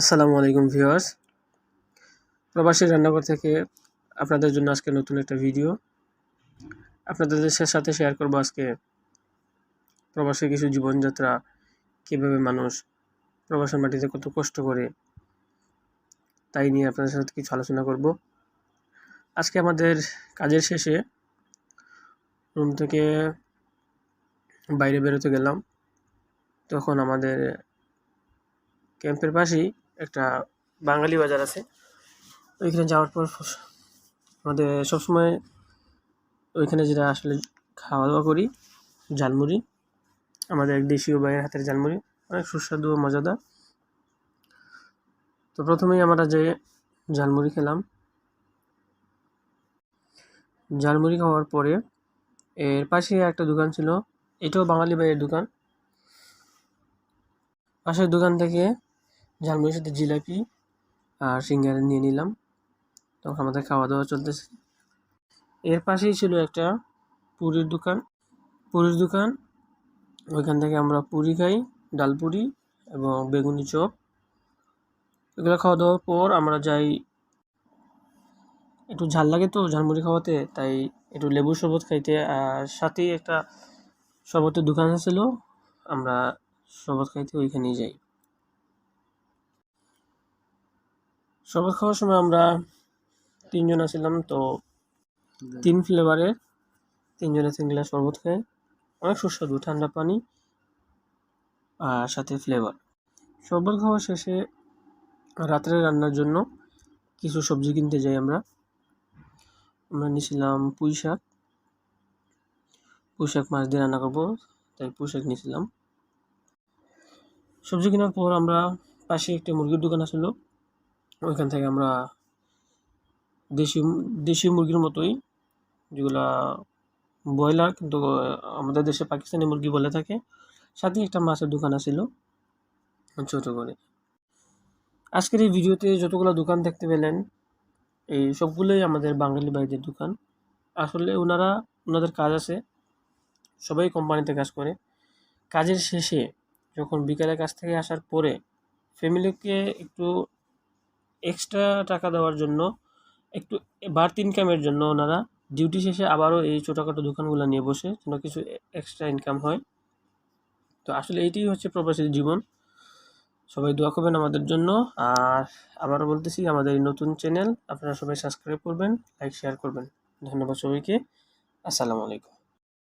আসসালামু আলাইকুম ভিউয়ার্স। প্রবাসী রান্নাঘর থেকে আপনাদের জন্য আজকে নতুন একটা ভিডিও। আপনাদের সাথে শেয়ার করব আজকে প্রবাসী কিছু জীবনযাত্রা, কীভাবে মানুষ প্রবাসের মাটিতে কত কষ্ট করে, তাই নিয়ে আপনাদের সাথে কিছু আলোচনা করব। আজকে আমাদের কাজের শেষে রুম থেকে বাইরে বেরোতে গেলাম। তখন আমাদের ক্যাম্পের পাশেই একটা বাঙালি বাজার আছে। ওইখানে যাওয়ার পর আমাদের সবসময় ওইখানে যেটা আসলে খাওয়া দাওয়া করি, ঝালমুড়ি। আমাদের এক দেশীয় ভাইয়ের হাতের ঝালমুড়ি। অনেক সুস্বাদু ও মজাদার। তো প্রথমেই আমরা যে ঝালমুড়ি খেলাম, ঝালমুড়ি খাওয়ার পরে এর পাশে একটা দোকান ছিল, এটাও বাঙালি ভাইয়ের দোকান। পাশের দোকান থেকে ঝালমুড়ির সাথে জিলাপি আর সিঙ্গারা নিয়ে নিলাম। তখন আমাদের খাওয়া দাওয়া চলতেছে। এর পাশেই ছিল একটা পুরীর দোকান। পুরীর দোকান, ওইখান থেকে আমরা পুরি খাই, ডাল পুরি এবং বেগুনি চপ। এগুলো খাওয়া দাওয়ার পর আমরা যাই, একটু ঝাল লাগে তো ঝালমুড়ি খাওয়াতে, তাই একটু লেবু শরবত খাইতে। আর সাথেই একটা শরবতের দোকান ছিল, আমরা শরবত খাইতে ওইখানেই যাই। শরবত খাওয়ার সময় আমরা তিনজন আছিলাম, তো তিন ফ্লেভারের তিনজনে তিন গ্লাস শরবত খাই অনেক সুস্বাদু, ঠান্ডা পানি আর সাথে ফ্লেভার শরবত খাওয়া শেষে রাত্রে রান্নার জন্য কিছু সবজি কিনতে যাই আমরা। আমরা নিয়েছিলাম পুঁই শাক। পুঁই শাক মাছ দিয়ে রান্না করব, তাই পুঁই শাক নিয়েছিলাম সবজি কেনার পর আমরা পাশে একটি মুরগির দোকান আসলো। ওইখান থেকে আমরা দেশি দেশি মুরগির মতোই, যেগুলা ব্রয়লার, কিন্তু আমাদের দেশে পাকিস্তানি মুরগি বলে থাকে। সাথে একটা মাছের দোকান আছিল, ছোটো করে। আজকের এই ভিডিওতে যতগুলো দোকান দেখতে পেলেন, এই সবগুলোই আমাদের বাঙালি ভাইদের দোকান। আসলে ওনারা, ওনাদের কাজ আছে, সবাই কোম্পানিতে কাজ করে। কাজের শেষে যখন বিকালে কাজ থেকে আসার পরে ফ্যামিলিকে একটু এক্সট্রা টাকা দেওয়ার জন্য, একটু বাড়তি ইনকামের জন্য ওনারা ডিউটি শেষে আবারও এই ছোটোখাটো দোকানগুলো নিয়ে বসে যেন কিছু এক্সট্রা ইনকাম হয়। তো আসলে এইটাই হচ্ছে প্রবাসীর জীবন। সবাই দোয়া করবেন আমাদের জন্য। আর আবারও বলতেছি, আমাদের এই নতুন চ্যানেল আপনারা সবাই সাবস্ক্রাইব করবেন লাইক শেয়ার করবেন। ধন্যবাদ সবাইকে। আসসালামু আলাইকুম।